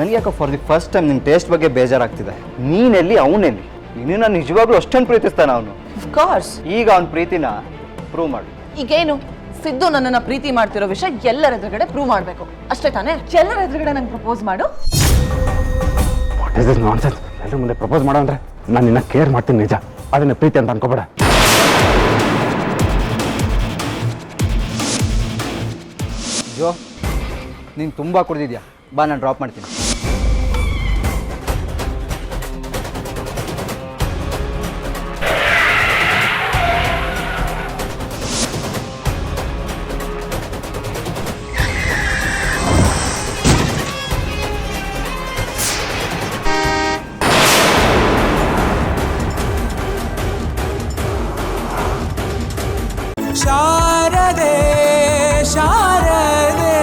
ನನಗೆ ಯಾಕೋ for the first time ನಿನ್ನ ಟೇಸ್ಟ್ ಬಗ್ಗೆ ಬೇಜಾರಾಗ್ತಿದೆ. ನೀನೆಲ್ಲಿ ಅವನೆಲ್ಲಿ? ಇನ್ನು ನಾನು ನಿಜವಾಗ್ಲೂ ಅಷ್ಟೊಂದು ಪ್ರೀತಿಸ್ತಾನೆ ಅವನು? ಕೋರ್ಸ್ ಈಗ ಅವನ ಪ್ರೀತಿನ ಪ್ರೂವ್ ಮಾಡು. ಈಗೇನು? ಸಿದ್ದು ನನ್ನನ್ನ ಪ್ರೀತಿ ಮಾಡ್ತಿರೋ ವಿಷಯ ಎಲ್ಲರ ಎದುರುಗಡೆ ಪ್ರೂವ್ ಮಾಡಬೇಕು. ಅಷ್ಟೇ ತಾನೇ? ಎಲ್ಲರ ಎದುರುಗಡೆ ನಂಗೆ ಪ್ರಪೋಸ್ ಮಾಡು. ವಾಟ್ ಇಸ್ ದಿಸ್ ನಾನ್ಸೆನ್ಸ್ ಎಲ್ಲರ ಮುಂದೆ ಪ್ರಪೋಸ್ ಮಾಡೋ ಅಂದ್ರೆ ನಾನು ನಿನ್ನ ಕೇರ್ ಮಾಡ್ತೀನಿ ನಿಜ. ಅದನ್ನ ಪ್ರೀತಿ ಅಂತ ಅನ್ಕೋಬೇಡ. ಜೋ ನೀನು ತುಂಬ ಕುಡ್ದಿದ್ಯಾ? ಬಾ ನಾನು ಡ್ರಾಪ್ ಮಾಡ್ತೀನಿ. शारदे शारदे